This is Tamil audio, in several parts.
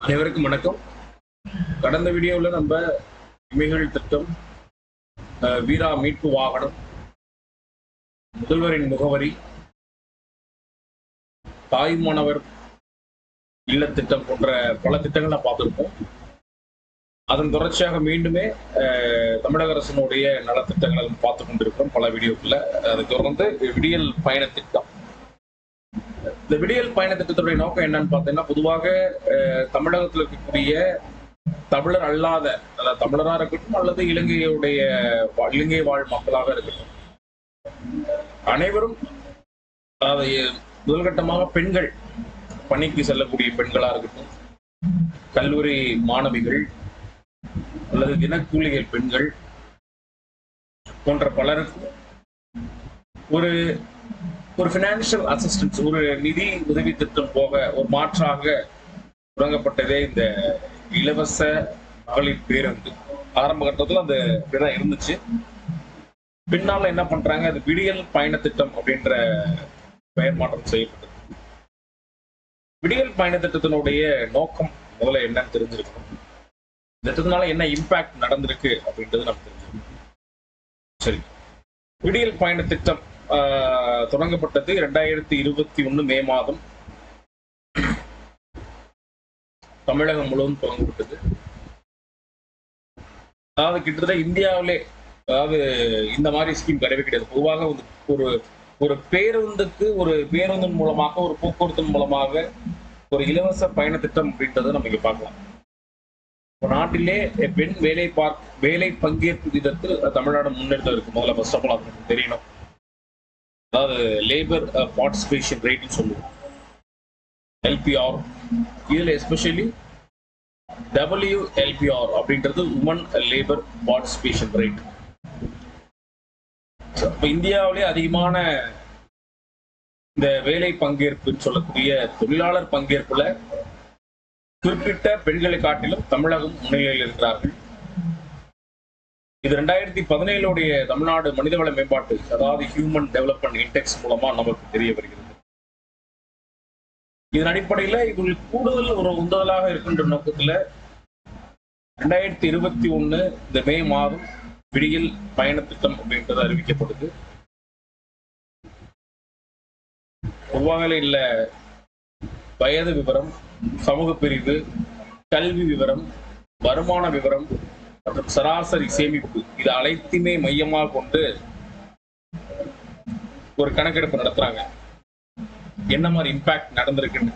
அனைவருக்கும் வணக்கம். கடந்த வீடியோவில் நம்ம இமைகள் திட்டம் வீரா மீட்பு வாகனம் முதல்வரின் முகவரி தாய்மானவர் இல்லத்திட்டம் போன்ற பல திட்டங்களை பார்த்துருப்போம் அதன் தொடர்ச்சியாக மீண்டுமே அஹ், தமிழக அரசினுடைய நலத்திட்டங்களை பார்த்து கொண்டிருக்கிறோம் பல வீடியோக்குள்ள அதை தொடர்ந்து விடியல் பயண திட்டம் இந்த விடியல் பயண திட்டத்துடைய நோக்கம் என்னன்னு பார்த்தீங்கன்னா பொதுவாக அஹ், தமிழகத்தில் இருக்கக்கூடிய தமிழர் அல்லாத அதாவது தமிழரா இருக்கட்டும் அல்லது இலங்கையுடைய இலங்கை வாழ் மக்களாக இருக்கட்டும். அனைவரும் அதாவது முதல்கட்டமாக பெண்கள் பணிக்கு செல்லக்கூடிய பெண்களா இருக்கட்டும் கல்லூரி மாணவிகள் அல்லது தினக்கூலிகள் பெண்கள் போன்ற பலருக்கும் ஒரு ஒரு ஃபினான்ஷியல் அசிஸ்டன்ஸ் ஒரு நிதி உதவி திட்டம் போக ஒரு மாற்றாக தொடங்கப்பட்டதே இந்த இலவச மகளிர் பேருந்து. ஆரம்ப கட்டத்துல அந்த இப்படிதான் இருந்துச்சு. பின்னால என்ன பண்றாங்க? அது விடியல் பயண திட்டம் அப்படின்ற பெயர் மாற்றம் செய்யப்பட்டது. விடியல் பயண திட்டத்தினுடைய நோக்கம் முதல்ல என்னன்னு தெரிஞ்சிருக்கணும். இந்த திட்டத்தினால என்ன இம்பாக்ட் நடந்திருக்கு அப்படின்றது நமக்கு தெரிஞ்சிருக்கணும் சரி. விடியல் பயண திட்டம் தொடங்கப்பட்டது ரெண்டாயிரத்தி இருபத்தி ஒண்ணு மே மாதம். தமிழகம் முழுவதும் தொடங்கப்பட்டது அதாவது கிட்டத்தட்ட இந்தியாவிலே அதாவது இந்த மாதிரி ஸ்கீம் கிடையவே கிடையாது. பொதுவாக ஒரு ஒரு பேருந்துக்கு ஒரு பேருந்தின் மூலமாக ஒரு போக்குவரத்தின் மூலமாக ஒரு இலவச பயண திட்டம் அப்படின்றத நம்ம இங்க பார்க்கலாம். நாட்டிலே பெண் வேலை பார்க் வேலை பங்கேற்பு விதத்தில் தமிழ்நாடு முன்னெடுத்து இருக்கு. முதல்ல ஃபர்ஸ்ட் ஆஃப் ஆல் தெரியணும். அதாவது லேபர் பார்ட்டிசிபேஷன் ரேட்னு சொல்லுவோம். எல்பிஆர் இதில் எஸ்பெஷலி டபிள்யூஎல்பிஆர் அப்படின்றது உமன் லேபர் பார்ட்டிசிபேஷன் ரேட் இப்போ இந்தியாவிலே அதிகமான இந்த வேலை பங்கேற்புன்னு சொல்லக்கூடிய தொழிலாளர் பங்கேற்புல குறிப்பிட்ட பெண்களை காட்டிலும் தமிழகம் முன்னிலையில் இருக்கிறார்கள். இது ரெண்டாயிரத்தி பதினேழுடைய தமிழ்நாடு மனிதவள மேம்பாட்டு அதாவது ஹியூமன் டெவலப்மெண்ட் இண்டெக்ஸ் மூலமா நமக்கு தெரிய வருகிறது. இதன் அடிப்படையில இது கூடுதல் ஒரு உந்துதலாக இருக்கின்ற நோக்கத்துல ரெண்டாயிரத்தி இருபத்தி ஒண்ணு இந்த மே மாதம் விடியல் பயண திட்டம் அப்படின்றது அறிவிக்கப்படுது. பொதுவாக வயது விவரம் சமூக பிரிவு கல்வி விவரம் வருமான விவரம் சராசரி சேமிப்பு. இது அனைத்துமே மையமாக கொண்டு ஒரு கணக்கெடுப்பு நடத்துறாங்க. என்ன மாதிரி இம்பாக்ட் நடந்திருக்குன்னு.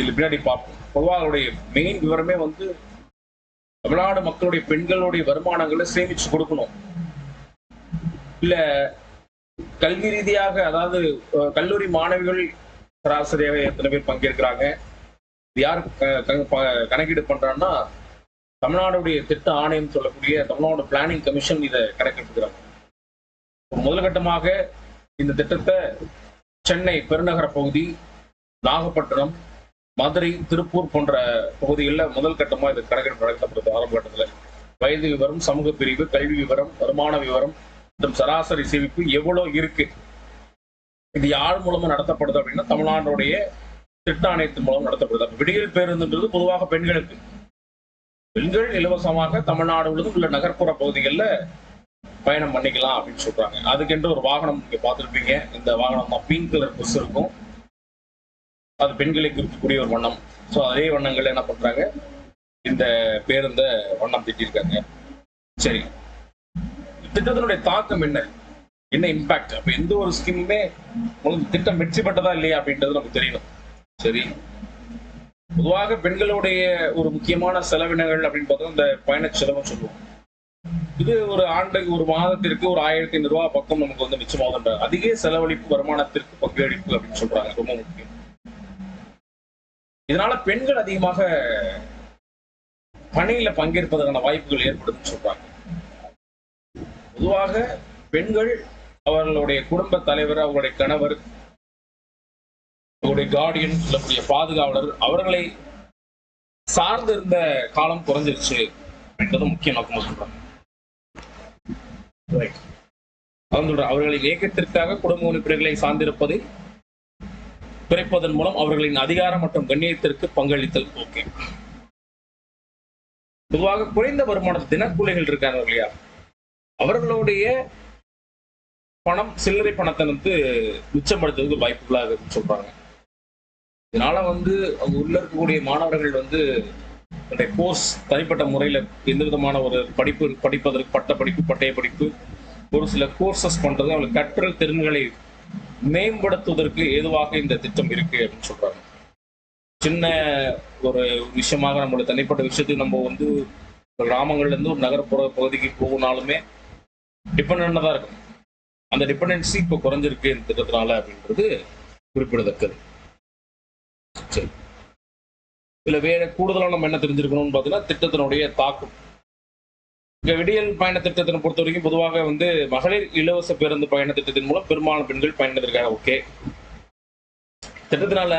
இதுல பின்னாடி பார்ப்போம். பொதுவாக அவருடைய மெயின் விவரமே வந்து தமிழ்நாடு மக்களுடைய பெண்களுடைய வருமானங்களை சேமிச்சு கொடுக்கணும். இல்ல கல்வி ரீதியாக அதாவது கல்லூரி மாணவிகள் சராசரியாக எத்தனை பேர் பங்கேற்கிறாங்க? யார் ப- கணக்கீடு பண்றான்னா தமிழ்நாடுடைய திட்ட ஆணையம் சொல்லக்கூடிய தமிழ்நாடு பிளானிங் கமிஷன் இதை கணக்கெடுத்துக்கிறாங்க முதல் கட்டமாக இந்த திட்டத்தை சென்னை பெருநகர பகுதி நாகப்பட்டினம் மதுரை திருப்பூர் போன்ற பகுதிகளில் முதல் கட்டமா இது கணக்கெடுப்பு நடத்தப்படுது ஆரம்ப கட்டத்தில். வயது விவரம் சமூக பிரிவு கல்வி விவரம் வருமான விவரம் மற்றும் சராசரி சேமிப்பு எவ்வளவு இருக்கு? இது யார் மூலமா நடத்தப்படுது அப்படின்னா தமிழ்நாடுடைய திட்ட ஆணையத்தின் மூலம் நடத்தப்படுது. அப்ப விடியல் பேருந்துன்றது பொதுவாக பெண்களுக்கு. பெண்கள் இலவசமாக தமிழ்நாடு முழுவதும் உள்ள நகர்ப்புற பகுதிகளில் பயணம் பண்ணிக்கலாம் அப்படின்னு சொல்றாங்க. அதுக்கென்று ஒரு வாகனம் நீங்க பார்த்துருப்பீங்க. இந்த வாகனம் தான் பிங்க் கலர் பஸ் இருக்கும். அது பெண்களை குறிக்கக்கூடிய ஒரு வண்ணம். ஸோ அதே வண்ணங்கள் என்ன பண்றாங்க? இந்த பேருந்த வண்ணம் திட்டிருக்காங்க சரி. திட்டத்தினுடைய தாக்கம் என்ன? என்ன இம்பாக்ட் அப்ப எந்த ஒரு ஸ்கீமுமே உங்களுக்கு திட்டம் வெற்றி பெற்றதா இல்லையா அப்படின்றது நமக்கு தெரியணும். சரி. பொதுவாக பெண்களுடைய ஒரு முக்கியமான செலவினங்கள் அப்படின்னு பார்த்தா இந்த பயண செலவுன்னு சொல்லுவோம். இது ஒரு ஆண்டுக்கு ஒரு மாதத்திற்கு ஒரு ஆயிரத்தி ஐநூறு ரூபாய் பக்கம் நமக்கு வந்து மிச்சமாகுன்ற அதிக செலவழிப்பு வருமானத்திற்கு பங்களிப்பு அப்படின்னு சொல்றாங்க. ரொம்ப முக்கியம். இதனால பெண்கள் அதிகமாக பணியில பங்கேற்பதற்கான வாய்ப்புகள் ஏற்படுதுன்னு சொல்றாங்க. பொதுவாக பெண்கள் அவர்களுடைய குடும்ப தலைவர் அவர்களுடைய கணவர் அவருடைய கார்டியன் நம்முடைய பாதுகாவலர் அவர்களை சார்ந்து இருந்த காலம் குறைஞ்சிருச்சு அப்படின்றது முக்கிய நோக்கமாக சொல்றாங்க. Right. அவர்களின் இயக்கத்திற்காக குடும்ப உறுப்பினர்களை சார்ந்திருப்பதை குறைப்பதன் மூலம் அவர்களின் அதிகாரம் மற்றும் கண்ணியத்திற்கு பங்களித்தல். ஓகே பொதுவாக குறைந்த வருமான தினக்கூலிகள் இருக்காங்க இல்லையா? அவர்களுடைய பணம் சில்லறை பணத்தை வந்து மிச்சப்படுத்துறதுக்கு வாய்ப்புகளாக இருக்குன்னு சொல்றாங்க. இதனால வந்து அங்க உள்ள இருக்கக்கூடிய மாணவர்கள் வந்து தன்னுடைய கோர்ஸ் தனிப்பட்ட முறையில எந்த விதமான ஒரு படிப்பு படிப்பதற்கு பட்ட படிப்பு பட்டய படிப்பு ஒரு சில கோர்சஸ் பண்றது அவங்களுக்கு கற்றல் திறன்களை மேம்படுத்துவதற்கு ஏதுவாக இந்த திட்டம் இருக்கு அப்படின்னு சொல்றாங்க. சின்ன ஒரு விஷயமாக நம்மளோட தனிப்பட்ட விஷயத்துக்கு நம்ம வந்து கிராமங்கள்ல இருந்து ஒரு நகர்ப்புற பகுதிக்கு போகணும்னாலுமே டிபெண்டா தான் இருக்கும். அந்த டிபெண்டன்சி இப்போ குறைஞ்சிருக்கு இந்த திட்டத்தினால அப்படின்றது குறிப்பிடத்தக்கது. இதுல வேற கூடுதலாக நம்ம என்ன தெரிஞ்சிருக்கணும்னு பார்த்தீங்கன்னா திட்டத்தினுடைய தாக்கம். இங்கே விடியல் பயண திட்டத்தினை பொறுத்த வரைக்கும் பொதுவாக வந்து மகளிர் இலவச பேருந்து பயண திட்டத்தின் மூலம் பெரும்பாலான பெண்கள் பயணித்திருக்காங்க ஓகே. திட்டத்தினால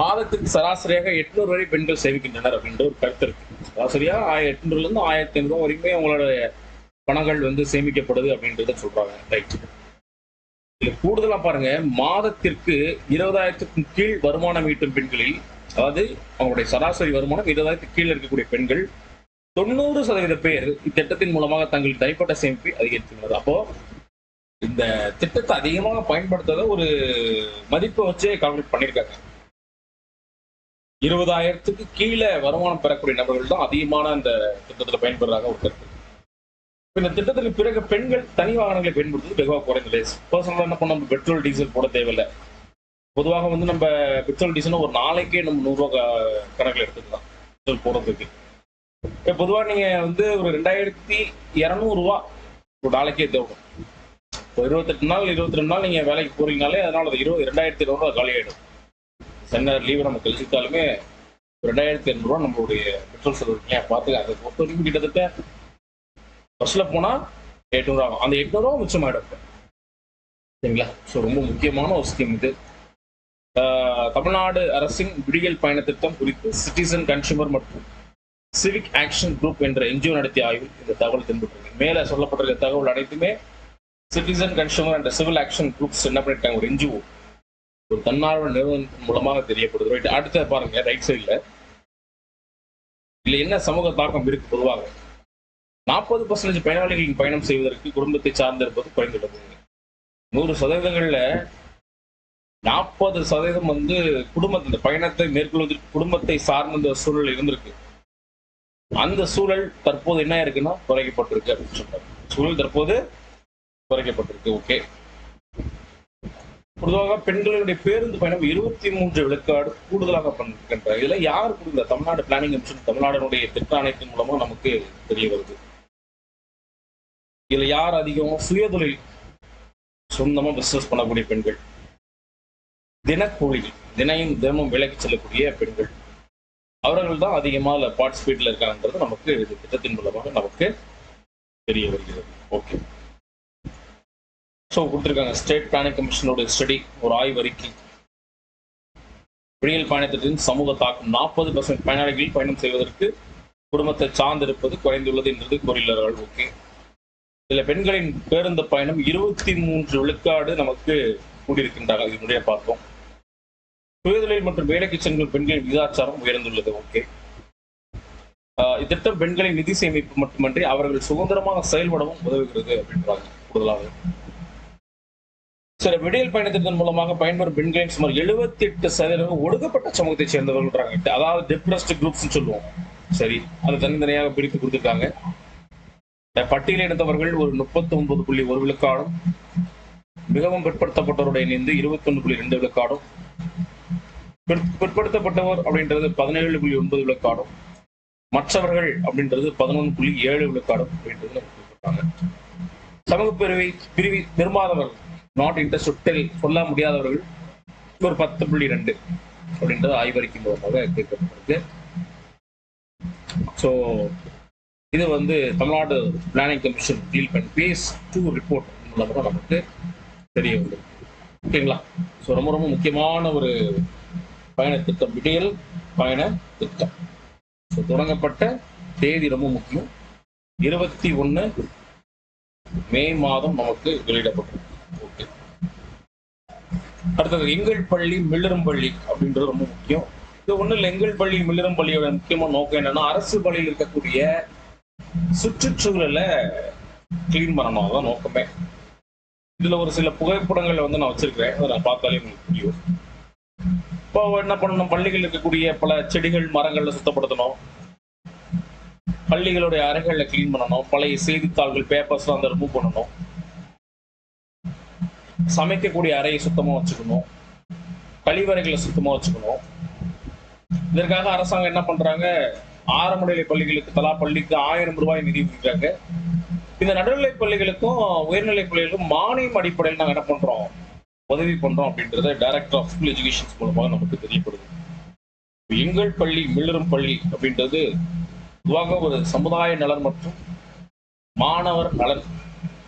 மாதத்துக்கு சராசரியாக எட்நூறு வரை பெண்கள் சேமிக்கின்றனர் அப்படின்ற ஒரு கருத்து இருக்கு. சராசரியா ஆயிரம் எட்நூறுல இருந்து ஆயிரத்தி ஐநூறு வரைக்குமே அவங்களோட பணங்கள் வந்து சேமிக்கப்படுது அப்படின்றத சொல்றாங்க. ரைட் கூடுதலா பாருங்க மாதத்திற்கு இருபதாயிரத்துக்கும் கீழ் வருமானம் ஈட்டும் பெண்களில் அதாவது அவங்களுடைய சராசரி வருமானம் இருபதாயிரத்துக்கு கீழே இருக்கக்கூடிய பெண்கள் தொண்ணூறு சதவீத பேர் இத்திட்டத்தின் மூலமாக தங்கள் தனிப்பட்ட சேமிப்பை அதிகரித்துள்ளது. அப்போ இந்த திட்டத்தை அதிகமாக பயன்படுத்தாத ஒரு மதிப்பை வச்சு கால்குலேட் பண்ணியிருக்காங்க. இருபதாயிரத்துக்கு கீழே வருமானம் பெறக்கூடிய நபர்கள் தான் அதிகமான இந்த திட்டத்தில் பயன்படுறாங்க ஒரு கருத்து இந்த திட்டத்திற்கு பிறகு பெண்கள் தனி வாகனங்களை பயன்படுத்துவது வெகுவாக குறைந்தது. பர்சனலாக என்ன பண்ண பெட்ரோல் டீசல் போட தேவையில்லை. பொதுவாக வந்து நம்ம பெட்ரோல் டீசல் ஒரு நாளைக்கே நம்ம நூறுரூவா கணக்கில் எடுத்துக்கலாம். பெட்ரோல் போடுறதுக்கு. இப்போ பொதுவாக நீங்கள் வந்து ஒரு ரெண்டாயிரத்தி இரநூறுவா ஒரு நாளைக்கே தேவைப்படும். இப்போ இருபத்தெட்டு நாள் இருபத்தி ரெண்டு நாள் நீங்கள் வேலைக்கு போகிறீங்கனாலே அதனால் அது இருபது ரெண்டாயிரத்தி இரநூறுவா காலியாயிடும். சென்னர் லீவு நம்ம கழிச்சுட்டாலுமே ரெண்டாயிரத்தி இரநூறுவா நம்மளுடைய பெட்ரோல் செலவு இல்லையா பார்த்து அதை பொறுத்த வரைக்கும் கிட்டத்தட்ட பஸ்ஸில் போனால் எட்நூறு ஆகும். அந்த எட்நூறுவா மிச்சமாகிடும் சரிங்களா? ஸோ ரொம்ப முக்கியமான ஒரு ஸ்கீம் இது. தமிழ்நாடு அரசின் விடியல் பயண திட்டம் குறித்து சிட்டிசன் கன்சூமர் மற்றும் சிவிக் ஆக்ஷன் குரூப் என்ற என்ஜிஓ நடத்திய ஆய்வில் இந்த தகவல் தென்பட்டுள்ளது மேலே சொல்லப்பட்டிருக்க தகவல் அனைத்துமே citizen consumer and civil action groups என்ன பண்ணிட்டாங்க ஒரு என்ஜிஓ ஒரு தன்னார்வ நிறுவனம் மூலமாக தெரியப்படுது. ரைட் அடுத்த பாருங்க ரைட் சைடில் இதில் என்ன சமூக தாக்கம் இருக்கு பொதுவாக? நாற்பது பர்சன்டேஜ் பயனாளிகளின் பயணம் செய்வதற்கு குடும்பத்தை சார்ந்திருப்பது குறைந்துள்ளது. நூறு சதவீதங்கள்ல நாற்பது சதவீதம் வந்து குடும்பத்தை இந்த பயணத்தை மேற்கொள்வதற்கு குடும்பத்தை சார்ந்த சூழல் இருந்திருக்கு. அந்த சூழல் தற்போது என்ன இருக்குன்னா குறைக்கப்பட்டிருக்கு அப்படின்னு சொல்றாரு. சூழல் தற்போது குறைக்கப்பட்டிருக்கு ஓகே பொதுவாக பெண்களுடைய பேருந்து பயணம் இருபத்தி மூன்று விழுக்காடு கூடுதலாக பண்ணிருக்கின்றார். இதுல யார் கொடுக்கல தமிழ்நாடு பிளானிங் கமிஷன் தமிழ்நாடுடைய திட்ட ஆணையத்தின் மூலமா நமக்கு தெரிய வருது. இதுல யார் அதிகம்? சுயதொழில் சொந்தமா பிசினஸ் பண்ணக்கூடிய பெண்கள். தினக்கூலி தினையும் தினமும் விலைக்கு செல்லக்கூடிய பெண்கள். அவர்கள் தான் அதிகமாக பார்ட்டிசிபேட்டில் இருக்காங்கன்றது நமக்கு இது திட்டத்தின் மூலமாக நமக்கு தெரிய வருகிறது. ஓகே ஸோ கொடுத்துருக்காங்க. ஸ்டேட் பிளானிங் கமிஷனோட ஸ்டடி ஒரு ஆய்வறிக்கை விடியல் பயணத்தின் சமூக தாக்கம். நாற்பது பர்சன்ட் பயனாளிகள் பயணம் செய்வதற்கு குடும்பத்தை சார்ந்திருப்பது குறைந்துள்ளது என்றது கூறியுள்ளார்கள். ஓகே சில பெண்களின் பேருந்து பயணம் இருபத்தி மூன்று விழுக்காடு நமக்கு கூடியிருக்கின்றார்கள். இது முறைய பார்த்தோம் சுயதொழில் மற்றும் வேலைக்கு செல்லும் பெண்களின் விகிதாச்சாரம் உயர்ந்துள்ளது ஓகே ஆஹ் இத்திட்டம் பெண்களின் நிதி சேமிப்பு மட்டுமன்றி அவர்கள் சுதந்திரமாக செயல்படவும் உதவுகிறது அப்படின்றாங்க கூடுதலாக. சில விடியல் பயணத்தின் மூலமாக பயன்பெறும் பெண்களின் சுமார் எழுபத்தி எட்டு சதவீதம் ஒடுக்கப்பட்ட சமூகத்தை சேர்ந்தவர்கள்ன்றாங்க. அதாவது டிப்ரெஸ்ட் குரூப்ஸ் சொல்லுவோம். சரி அதை தனித்தனியாக பிரித்து கொடுத்துருக்காங்க. பட்டியலினத்தவர்கள் ஒரு முப்பத்தி ஒன்பது புள்ளி ஒரு விழுக்காடும் மிகவும் பிற்படுத்தப்பட்டவருடைய இணைந்து இருபத்தி ஒன்று புள்ளி ரெண்டு விழுக்காடும் பிற்படுத்தப்பட்டவர் அப்படின்றது பதினேழு புள்ளி ஒன்பது விழுக்காடும் மற்றவர்கள் அப்படின்றது பதினொன்று புள்ளி ஏழு விழுக்காடும் அப்படின்றது நமக்கு சமூக பிரிவை பிரிவி விரும்பாதவர்கள் நாட் இன்ட்ரெஸ்ட் சொல்ல முடியாதவர்கள் ஒரு பத்து புள்ளி ரெண்டு அப்படின்றது ஆய்வறிக்கை மூலமாக கேட்கப்பட்டிருக்கு. ஸோ இது வந்து தமிழ்நாடு பிளானிங் கமிஷன் டீல் பண்ணி பேஸ் டூ ரிப்போர்ட் மூலமாக நமக்கு தெரிய வந்திருக்கு. ஓகேங்களா? ஸோ ரொம்ப ரொம்ப முக்கியமான ஒரு பயண திட்டம் விடியல் பயண திட்டம் தொடங்கப்பட்ட தேதி ரொம்ப முக்கியம். இருபத்தி ஒன்று மே மாதம் நமக்கு வெளியிடப்பட்டது ஓகே அடுத்தது எங்கள் பள்ளி மில்லரும் பள்ளி அப்படின்றது ரொம்ப முக்கியம். இது ஒண்ணு இல்லை எங்கள் பள்ளி மில்லரும் பள்ளியோட முக்கியமான நோக்கம் என்னன்னா அரசு பள்ளியில் இருக்கக்கூடிய சுற்றுச்சூழலை கிளீன் பண்ணணும் அதான் நோக்கமே. இதுல ஒரு சில புகைப்படங்களை வந்து நான் வச்சிருக்கிறேன். அதை நான் பார்த்தாலே உங்களுக்கு புரியும். இப்போ என்ன பண்ணணும்? பள்ளிகள் இருக்கக்கூடிய பல செடிகள் மரங்கள்ல சுத்தப்படுத்தணும். பள்ளிகளுடைய அறைகளை கிளீன் பண்ணணும். பழைய செய்தித்தாள்கள் பேப்பர்ஸ்லாம் அந்த ரிமூவ் பண்ணணும். சமைக்கக்கூடிய அறையை சுத்தமா வச்சுக்கணும். கழிவறைகளை சுத்தமா வச்சுக்கணும். இதற்காக அரசாங்கம் என்ன பண்றாங்க? ஆரம்பநிலை பள்ளிகளுக்கு தலா பள்ளிக்கு ஆயிரம் ரூபாய் நிதி ஒதுக்குறாங்க இந்த நடுநிலை பள்ளிகளுக்கும் உயர்நிலை பள்ளிகளுக்கும் மானியம் அடிப்படையில் நாங்க என்ன பண்றோம்? உதவி பண்றோம் அப்படின்றத டைரக்டர் ஆஃப் ஸ்கூல் எஜுகேஷன்ஸ் மூலமாக நமக்கு தெரியப்படுது. எங்கள் பள்ளி மில்லரும் பள்ளி அப்படின்றது பொதுவாக ஒரு சமுதாய நலன் மற்றும் மாணவர் நலன்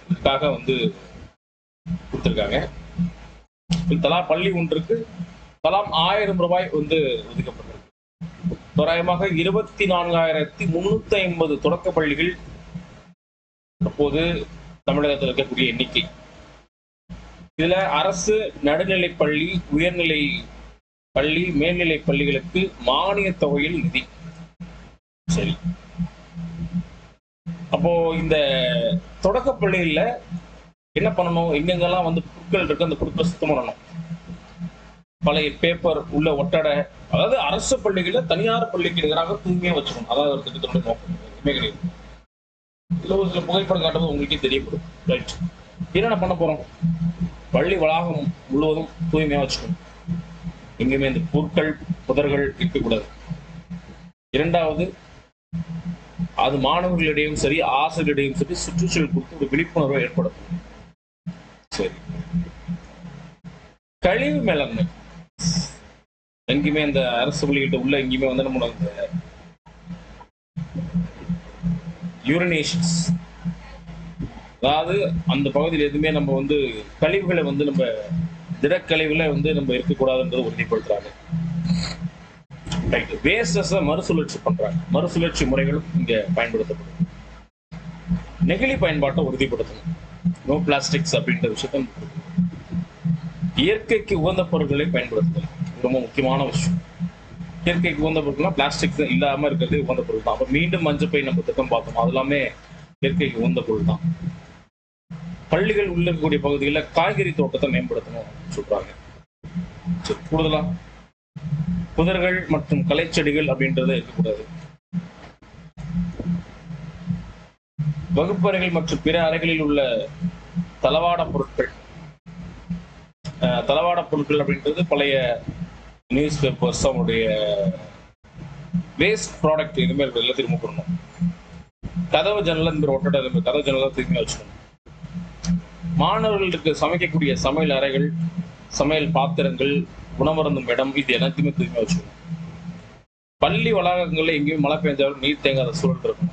இதுக்காக வந்து கொடுத்துருக்காங்க. தலா பள்ளி ஒன்றுக்கு தலாம் ஆயிரம் ரூபாய் வந்து ஒதுக்கப்பட்டிருக்கு. தோராயமாக இருபத்தி நான்காயிரத்தி முன்னூத்தி ஐம்பது தொடக்க பள்ளிகள் தற்போது தமிழகத்தில் இருக்கக்கூடிய எண்ணிக்கை இதுல அரசு நடுநிலை பள்ளி உயர்நிலை பள்ளி மேல்நிலை பள்ளிகளுக்கு மானிய தொகையில் நிதி. சரி. அப்போ இந்த தொடக்க பள்ளிகள்ல என்ன பண்ணணும்? எங்கெங்கெல்லாம் வந்து புற்கள் இருக்கு அந்த புற்களை சுத்தம் பண்ணணும். பழைய பேப்பர் உள்ள ஒட்டடை அதாவது அரசு பள்ளிகள தனியார் பள்ளிக்கு எதிராக தூய்மையா வச்சுக்கணும். அதாவது ஒரு திட்டத்தோட நோக்கம். எதுவுமே கிடையாது. இதுல ஒரு சில புகைப்படம் காட்டுறது உங்களுக்கே தெரியப்படும். ரைட் என்னென்ன பண்ண போறோம்? பள்ளி வளாகம் முழுவதும் தூய்மையா வச்சுக்கணும். எங்கேயுமே இந்த பொருட்கள் புதர்கள் இருக்கக்கூடாது இரண்டாவது அது மாணவர்களிடையும் சரி ஆசிரியர்களிடையும் சரி சுற்றுச்சூழல் குறித்து ஒரு விழிப்புணர்வை ஏற்படுத்தும் சரி. கழிவு மேலாண்மை. எங்கேயுமே இந்த அரசு பள்ளிகிட்ட உள்ள எங்கேயுமே வந்து நம்ம இந்த யூரினேஷன்ஸ் அதாவது அந்த பகுதியில் எதுவுமே நம்ம வந்து கழிவுகளை வந்து நம்ம திடக்கழிவுகளை வந்து நம்ம இருக்கக்கூடாதுன்றது உறுதிப்படுத்துறாங்க. ரைட் வேஸ்டஸை மறுசுழற்சி பண்றாங்க. மறுசுழற்சி முறைகளும் இங்க பயன்படுத்தப்படும் நெகிழி பயன்பாட்டை உறுதிப்படுத்தணும். நோ பிளாஸ்டிக்ஸ் அப்படின்ற விஷயத்த இயற்கைக்கு உகந்த பொருட்களை பயன்படுத்தணும். ரொம்ப முக்கியமான விஷயம். இயற்கைக்கு உகந்த பொருட்கள்னா பிளாஸ்டிக்ஸ் இல்லாம இருக்கிறது உகந்த பொருள் தான். அப்ப மீண்டும் மஞ்சப்பை நம்ம திட்டம் பார்த்தோம் அது எல்லாமே இயற்கைக்கு உகந்த பொருள் தான். பள்ளிகள் உள்ள இருக்கக்கூடிய பகுதிகளில் காய்கறி தோட்டத்தை மேம்படுத்தணும் சொல்றாங்க. கூடுதலா புதர்கள் மற்றும் கலைச்செடிகள் அப்படின்றது இருக்கக்கூடாது. வகுப்பறைகள் மற்றும் பிற அறைகளில் உள்ள தளவாட பொருட்கள் தளவாட பொருட்கள் அப்படின்றது பழைய நியூஸ் பேப்பர்ஸ் அவங்களுடைய வேஸ்ட் ப்ராடக்ட் இனிமேல் எல்லாம் திரும்ப பண்ணணும் கதவு ஜன்னல் இந்த ஒட்டடை கதவு ஜன்னலாம் திரும்பி வச்சுக்கணும். மாணவர்களுக்கு சமைக்கக்கூடிய சமையல் அறைகள் சமையல் பாத்திரங்கள் உணவருந்தும் இடம் இது எல்லாத்தையுமே தூய்மையாக வச்சுக்கணும். பள்ளி வளாகங்களில் எங்கேயும் மழை பெஞ்சாலும் நீர் தேங்காத சூழல் இருக்கும்.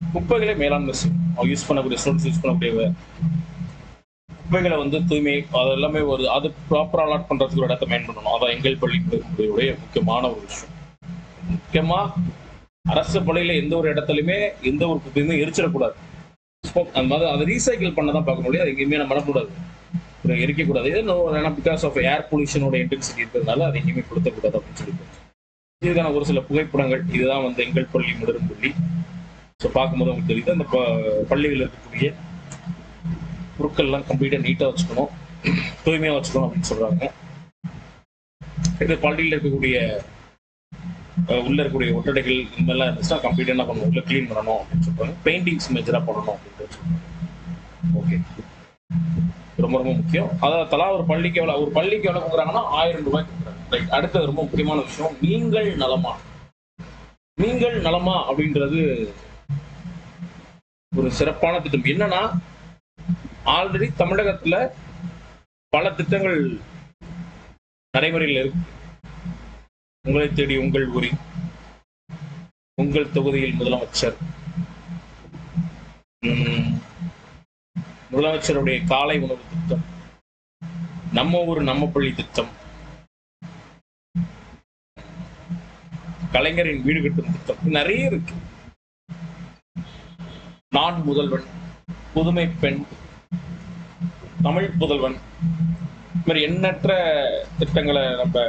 குப்பைகளை மேலாண்மை செய்யும் யூஸ் பண்ணக்கூடிய ஸ்டூடெண்ட்ஸ் யூஸ் பண்ணக்கூடிய குப்பைகளை வந்து தூய்மை அது எல்லாமே ஒரு அது ப்ராப்பராக அலாட் பண்ணுறதுக்கு ஒரு இடத்த மெயின் பண்ணணும் அதான் எங்கள் பள்ளி உடைய முக்கியமான ஒரு விஷயம். முக்கியமா அரசு பள்ளியில எந்த ஒரு இடத்துலயுமே எந்த ஒரு குப்பையுமே எரிச்சிடக்கூடாது. அந்த மாதிரி அதை ரீசைக்கிள் பண்ண தான் பார்க்க முடியாது எங்கேயுமே நம்ம பண்ணக்கூடாது எரிக்கக்கூடாது. இது ஏன்னா பிகாஸ் ஆஃப் ஏர் பொல்யூஷனோட இன்டென்சிட்டி இருக்கிறதுனால அதை எங்கேயுமே கொடுத்தக்கூடாது அப்படின்னு சொல்லி இதுக்கான ஒரு சில புகைப்படங்கள். இதுதான் வந்து எங்கள் பள்ளி முதலும் பள்ளி. ஸோ பார்க்கும்போது உங்களுக்கு தெரியுது. அந்த ப- பள்ளிகளில் இருக்கக்கூடிய பொருட்கள்லாம் கம்ப்ளீட்டாக நீட்டாக வச்சுக்கணும். தூய்மையாக வச்சுக்கணும் அப்படின்னு சொல்றாங்க. இது பள்ளியில் இருக்கக்கூடிய உள்ள இருக்கக்கூடிய ஒட்டடைகள் இந்த மாதிரிலாம் இருந்துச்சுன்னா கம்ப்ளீட்டாக என்ன பண்ணணும்? உள்ள க்ளீன் பண்ணணும் அப்படின்னு சொல்றாங்க. பெயிண்டிங்ஸ் மேஜராக பண்ணணும் அப்படின்ட்டு ஓகே ரொம்ப ரொம்ப முக்கியம். அதாவது தலா ஒரு பள்ளிக்கு எவ்வளோ ஒரு பள்ளிக்கு எவ்வளோ கொடுக்குறாங்கன்னா ஆயிரம் ரூபாய் கொடுக்குறாங்க. ரைட் அடுத்தது ரொம்ப முக்கியமான விஷயம் நீங்கள் நலமா? நீங்கள் நலமா அப்படின்றது ஒரு சிறப்பான திட்டம். என்னன்னா ஆல்ரெடி தமிழகத்துல பல திட்டங்கள் நடைமுறையில் இருக்கு. உங்களை தேடி உங்கள் ஊரில் உங்கள் தொகுதியில் முதலமைச்சர் முதலமைச்சருடைய காலை உணவு திட்டம். நம்ம ஊர் நம்ம பள்ளி திட்டம். கலைஞரின் வீடு கட்டும் திட்டம். நிறைய இருக்கு. நான் முதல்வன் புதுமை பெண் தமிழ் புதல்வன் இது மாதிரி எண்ணற்ற திட்டங்களை நம்ம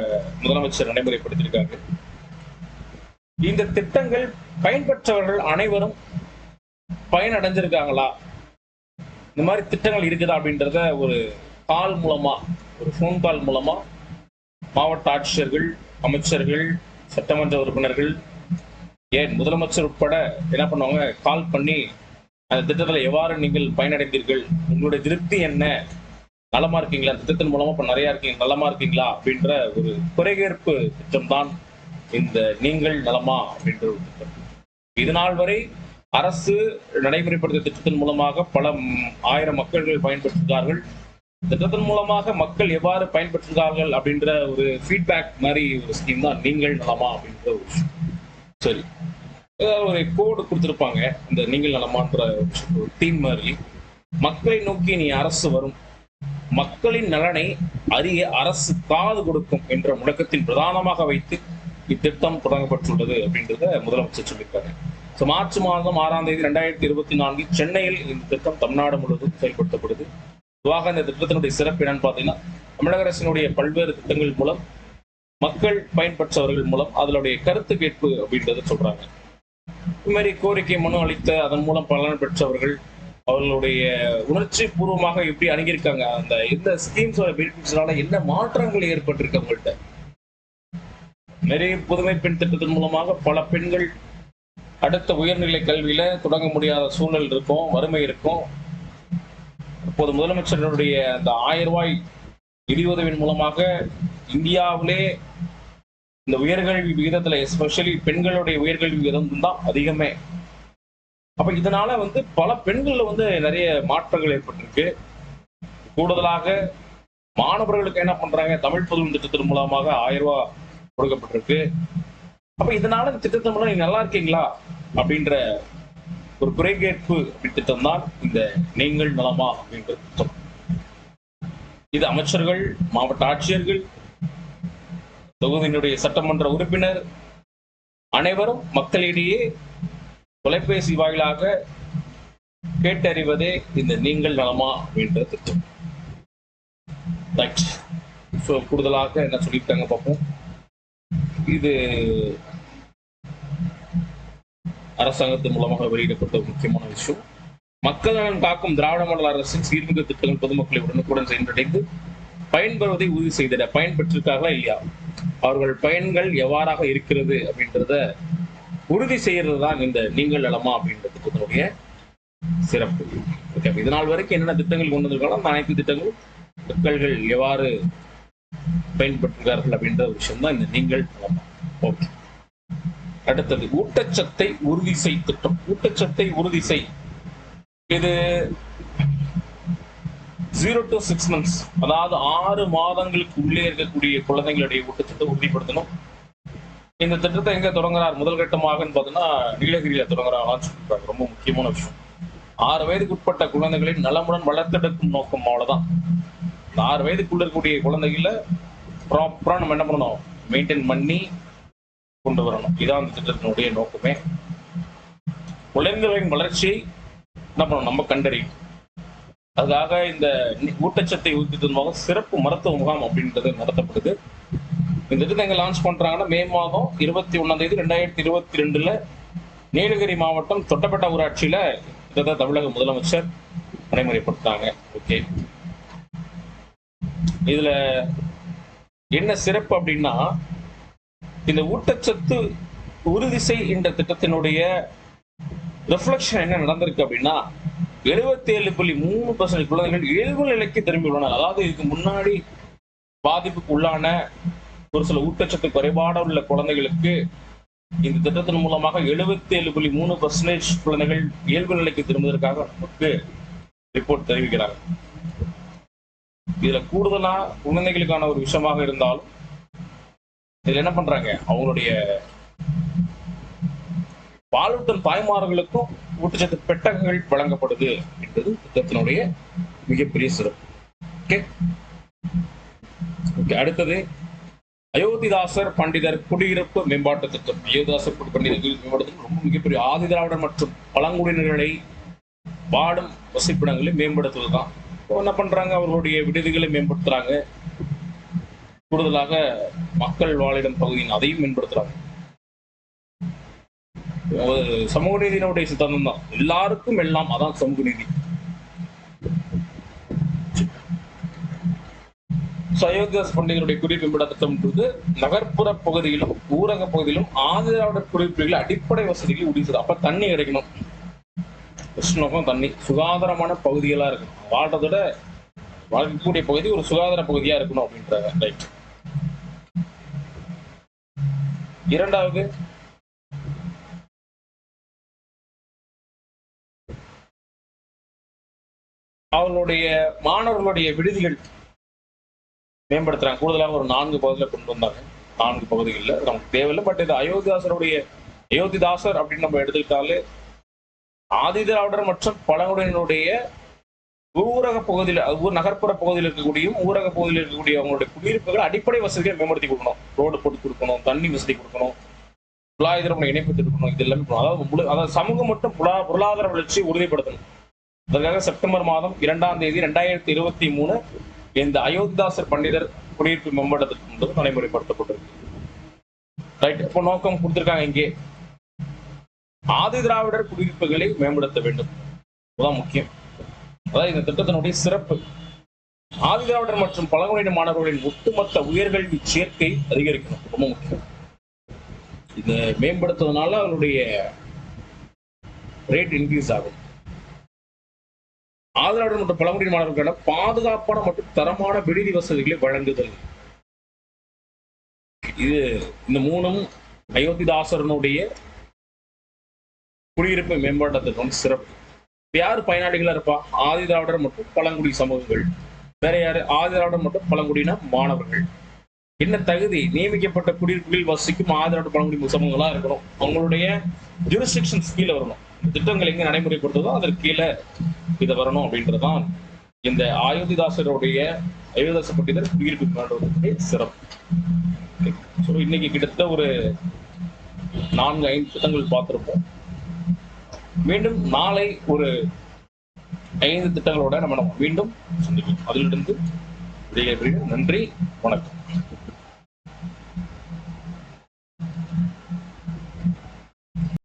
முதலமைச்சர் நடைமுறைப்படுத்தியிருக்காங்க இந்த திட்டங்கள் பயன்பெற்றவர்கள் அனைவரும் பயனடைஞ்சிருக்காங்களா? இந்த மாதிரி திட்டங்கள் இருக்குதா அப்படின்றத ஒரு கால் மூலமா ஒரு ஃபோன் கால் மூலமா மாவட்ட ஆட்சியர்கள் அமைச்சர்கள் சட்டமன்ற உறுப்பினர்கள் ஏன் முதலமைச்சர் உட்பட என்ன பண்ணுவாங்க? கால் பண்ணி அந்த திட்டத்தில் எவ்வாறு நீங்கள் பயனடைந்தீர்கள்? உங்களுடைய திருப்தி என்ன? நலமா இருக்கீங்களா? அந்த திட்டத்தின் மூலமா இப்ப நிறைய இருக்கீங்க நலமா இருக்கீங்களா? அப்படின்ற ஒரு குறைகேற்பு திட்டம் தான் இந்த நீங்கள் நலமா அப்படின்ற ஒரு திட்டம். இது நாள் வரை அரசு நடைமுறைப்படுத்திய திட்டத்தின் மூலமாக பல ஆயிரம் மக்கள்கள் பயன்பெற்றிருக்கார்கள் திட்டத்தின் மூலமாக மக்கள் எவ்வாறு பயன்பெற்றிருக்கார்கள் அப்படின்ற ஒரு ஃபீட்பேக் மாதிரி ஒரு ஸ்கீம் தான் நீங்கள் நலமா அப்படின்ற ஒரு சரி. ஒரு கோடு கொடுத்துருப்பாங்க இந்த நீங்கள் நலமான்ற ஒரு டீம் மாதிரி. மக்களை நோக்கி நீ அரசு வரும். மக்களின் நலனை அறிய அரசு காது கொடுக்கும் என்ற முழக்கத்தின் பிரதானமாக வைத்து இத்திட்டம் தொடங்கப்பட்டுள்ளது அப்படின்றத முதலமைச்சர் சொல்லியிருக்காங்க ஸோ மார்ச் மாதம் ஆறாம் தேதி ரெண்டாயிரத்தி இருபத்தி நான்கில் சென்னையில் இந்த திட்டம் தமிழ்நாடு முழுவதும் செயல்படுத்தப்படுது. பொதுவாக இந்த திட்டத்தினுடைய சிறப்பு என்னன்னு பார்த்தீங்கன்னா தமிழக அரசினுடைய பல்வேறு திட்டங்கள் மூலம் மக்கள் பயன்பெற்றவர்கள் மூலம் அதனுடைய கருத்து கேட்பு அப்படின்றத சொல்றாங்க. இது மாதிரி கோரிக்கை மனு அளித்த அதன் மூலம் பலன் பெற்றவர்கள் அவர்களுடைய உணர்ச்சி பூர்வமாக எப்படி அணுகியிருக்காங்க அந்த இந்த ஸ்கீம்ஸோட பெனிஃபிட்ஸ்னால என்ன மாற்றங்கள் ஏற்பட்டிருக்கு அவங்கள்ட்ட? நிறைய புதுமை பெண் திட்டத்தின் மூலமாக பல பெண்கள் அடுத்த உயர்நிலை கல்வியில தொடங்க முடியாத சூழல் இருக்கும் வறுமை இருக்கும். இப்போது முதலமைச்சருடைய அந்த ஆயிரம் ரூபாய் நிதியுதவியின் மூலமாக இந்தியாவிலே இந்த உயர்கல்வி விகிதத்துல எஸ்பெஷலி பெண்களுடைய உயர்கல்வி விகிதம் தான் அதிகமே. அப்ப இதனால வந்து பல பெண்கள்ல வந்து நிறைய மாற்றங்கள் ஏற்பட்டிருக்கு. கூடுதலாக மாணவர்களுக்கு என்ன பண்றாங்க? தமிழ் புதுமை திட்டத்தின் மூலமாக ஆயிரம் ரூபாய் கொடுக்கப்பட்டிருக்கு. அப்ப இதனால இந்த திட்டத்தை மூலம் நீங்க நல்லா இருக்கீங்களா? அப்படின்ற ஒரு குறைகேட்பு திட்டம் தான் இந்த நீங்கள் நலமா அப்படின்ற திட்டம். இது அமைச்சர்கள் மாவட்ட ஆட்சியர்கள் தொகுதியினுடைய சட்டமன்ற உறுப்பினர் அனைவரும் மக்களிடையே தொலைபேசி வாயிலாக கேட்டறிவதே இந்த நீங்கள் நலமா அப்படின்ற திட்டம். கூடுதலாக என்ன சொல்லியிருக்காங்க பார்ப்போம். இது அரசாங்கத்தின் மூலமாக வெளியிடப்பட்ட ஒரு முக்கியமான விஷயம். மக்கள் நலன் காக்கும் திராவிட மாடல் அரசின் சீர்மிகு திட்டங்கள் பொதுமக்களை உடனுக்குடன் சென்றடைந்து பயன்பெறுவதை உறுதி செய்திட பயன்பெற்றிருக்கார்களா இல்லையா? அவர்கள் பயன்கள் எவ்வாறாக இருக்கிறது அப்படின்றத உறுதி செய்யறது தான் இந்த நீங்கள் நலமா அப்படின்றது திட்டத்தினுடைய சிறப்பு. ஓகே இது நாள் வரைக்கும் என்னென்ன திட்டங்கள் கொண்டு வந்திருக்காங்களோ அந்த அனைத்து திட்டங்களும் மக்கள்கள் எவ்வாறு பயன்பெற்றிருக்கார்கள் அப்படின்ற ஒரு விஷயம் தான் இந்த நீங்கள் ஓகே அடுத்தது ஊட்டச்சத்தை உறுதி செய் திட்டம். ஊட்டச்சத்தை உறுதி செய். இது ஜீரோ டு சிக்ஸ் மந்த்ஸ் அதாவது ஆறு மாதங்களுக்கு உள்ளே இருக்கக்கூடிய குழந்தைங்களுடைய ஊட்டச்சத்தை உறுதிப்படுத்தணும். இந்த திட்டத்தை எங்க தொடங்குறார்? முதல் கட்டமாகன்னு பார்த்தீங்கன்னா நீலகிரியில தொடங்குறாங்களான்னு ரொம்ப முக்கியமான விஷயம். ஆறு வயதுக்கு உட்பட்ட குழந்தைகளின் நலமுடன் வளர்த்தெடுக்கும் நோக்கம் அவ்வளவுதான். இந்த ஆறு வயதுக்குள்ள இருக்கக்கூடிய குழந்தைகள ப்ராப்பரா நம்ம என்ன பண்ணணும்? மெயின்டைன் பண்ணி கொண்டு வரணும். இதான் அந்த திட்டத்தினுடைய நோக்கமே. குழந்தைகளின் வளர்ச்சியை என்ன பண்ணணும்? நம்ம கண்டறியும் அதுக்காக இந்த ஊட்டச்சத்தை ஊக்கத்தின் சிறப்பு மருத்துவ முகாம் அப்படின்றது நடத்தப்படுது. இந்த திட்டத்தை எங்க லான்ச் பண்றாங்கன்னா மே மாதம் இருபத்தி ஒன்னாம் தேதி ரெண்டாயிரத்தி இருபத்தி ரெண்டுல நீலகிரி மாவட்டம் தொட்டப்பட்ட ஊராட்சியில இதை தமிழக முதலமைச்சர் நடைமுறைப்படுத்துறாங்க. ஓகே இதுல என்ன சிறப்பு அப்படின்னா இந்த ஊட்டச்சத்து உறுதி செய் என்ற திட்டத்தினுடைய ரிஃப்ளெக்ஷன் என்ன நடந்திருக்கு அப்படின்னா எழுபத்தி ஏழு புள்ளி மூணு பர்சன்ட் குழந்தைகள் இயல்பு நிலைக்கு திரும்பி உள்ளனர். அதாவது இதுக்கு முன்னாடி பாதிப்புக்கு உள்ளான ஒரு சில ஊட்டச்சத்து குறைபாடு உள்ள குழந்தைகளுக்கு இந்த திட்டத்தின் மூலமாக எழுபத்தி ஏழு புள்ளி மூணு பர்சன்டேஜ் குழந்தைகள் இயல்பு நிலைக்கு திரும்புவதற்காக நமக்கு ரிப்போர்ட் தெரிவிக்கிறாங்க. இதுல கூடுதலா குழந்தைகளுக்கான ஒரு விஷயமாக இருந்தாலும் இதுல என்ன பண்றாங்க? அவங்களுடைய பாலூட்டல் தாய்மார்களுக்கும் ஊட்டச்சத்து பெட்டகங்கள் வழங்கப்படுது என்பது திட்டத்தினுடைய மிகப்பெரிய சிறப்பு. ஓகே ஓகே அடுத்தது அயோத்திதாசர் பண்டிதர் குடியிருப்பு மேம்பாட்டு திட்டம். அயோத்திதாசர் குடி- பண்டிதர் மேம்பாட்டு திட்டம் ரொம்ப மிகப்பெரிய ஆதிதிராவிடர் மற்றும் பழங்குடியினர்களை வாடும் வசிப்பிடங்களை மேம்படுத்துவதுதான் என்ன பண்றாங்க? அவர்களுடைய விடுதிகளை மேம்படுத்துறாங்க. கூடுதலாக மக்கள் வாழிடம் பகுதியின் அதையும் மேம்படுத்துறாங்க. சமூக நீதியினுடைய சித்தாந்தம் தான். எல்லாருக்கும் எல்லாம் அதான் சமூக நீதி. சயோதாஸ் பண்டிகையுடைய குறிப்பு மேம்பட நகர்ப்புற பகுதியிலும் ஊரக பகுதியிலும் ஆதரவாளர் குடியிருப்புகளில் அடிப்படை வசதிகள் உறுதி அப்ப தண்ணி கிடைக்கணும் கிருஷ்ணகம் தண்ணி சுகாதாரமான பகுதிகளா இருக்கணும் வாழ்றதோட வாழ்க்கக்கூடிய பகுதி ஒரு சுகாதார பகுதியா இருக்கணும் அப்படின்றாங்க ரைட் இரண்டாவது அவர்களுடைய மாணவர்களுடைய விடுதிகள் மேம்படுத்துறாங்க. கூடுதலாக ஒரு நான்கு பகுதியில் கொண்டு வந்தாங்க. நான்கு பகுதிகளில் நமக்கு தேவையில்லை. பட் இது அயோத்திதாசருடைய அயோத்திதாசர் அப்படின்னு நம்ம எடுத்துக்கிட்டாலே ஆதிதிராவிடர் மற்றும் பழங்குடியினுடைய ஊரக பகுதியில் ஊர் நகர்ப்புற பகுதியில் இருக்கக்கூடிய ஊரக பகுதியில் இருக்கக்கூடிய அவங்களுடைய குடியிருப்புகள் அடிப்படை வசதிகளை மேம்படுத்தி கொடுக்கணும். ரோடு போட்டு கொடுக்கணும் தண்ணி வசதி கொடுக்கணும் பொருளாதாரம் இணைப்பு கொடுக்கணும் இது எல்லாமே பண்ணணும். அதாவது முழு அதாவது சமூகம் மற்றும் பொருளாதார வளர்ச்சியை உறுதிப்படுத்தணும். அதற்காக செப்டம்பர் மாதம் இரண்டாம் தேதி ரெண்டாயிரத்தி இருபத்தி மூணு இந்த அயோத்திதாசர் பண்டிதர் குடியிருப்பு மேம்படுத்தல் திட்டம் நடைமுறைப்படுத்தப்பட்டிருக்கு. ரைட் இப்போ நோக்கம் கொடுத்திருக்காங்க இங்கே. ஆதி திராவிடர் குடியிருப்புகளை மேம்படுத்த வேண்டும். அதுதான் முக்கியம். அதாவது இந்த திட்டத்தினுடைய சிறப்பு. ஆதி திராவிடர் மற்றும் பழங்குடியின மாணவர்களின் ஒட்டுமொத்த உயர்கல்வி சேர்க்கை அதிகரிக்கணும். ரொம்ப முக்கியம். இதை மேம்படுத்துவதனால அவருடைய ரேட் இன்க்ரீஸ் ஆகும். ஆதரவாளர் மற்றும் பழங்குடி மாணவர்களுக்கான பாதுகாப்பான மற்றும் தரமான விடுதி வசதிகளை வழங்குதல். இது இந்த மூணும் அயோத்திதாசரனுடைய குடியிருப்பு மேம்பாட்டத்திற்கு வந்து சிறப்பு. யார் யாரு பயனாளிகளா இருப்பா? ஆதிதிராவிடர் மற்றும் பழங்குடி சமூகங்கள். வேற யாரு? ஆதிதிராவிடர் மற்றும் பழங்குடியின மாணவர்கள். என்ன தகுதி? நியமிக்கப்பட்ட குடியிருப்புகளில் வசிக்கும் ஆதிராவிட பழங்குடி சமூகங்களா இருக்கணும். அவங்களுடைய ஜூரிஸ்டிக்ஷன்ஸ் கீழே வரணும். இந்த திட்டங்கள் எங்க நடைமுறைப்படுத்ததோ அதற்கு கீழே இது வரணும் அப்படின்றதுதான் இந்த அயோத்திதாசருடைய அயோத்திதாச பண்டிதர் குடியிருப்பு மேம்பாட்டுடைய சிறப்பு. ஸோ இன்னைக்கு கிட்டத்தட்ட ஒரு நான்கு ஐந்து திட்டங்கள் பார்த்திருப்போம். மீண்டும் நாளை ஒரு ஐந்து திட்டங்களோட நம்ம நம்ம மீண்டும் சந்திப்போம். அதிலிருந்து விடைபெறுகிறேன். நன்றி. வணக்கம்.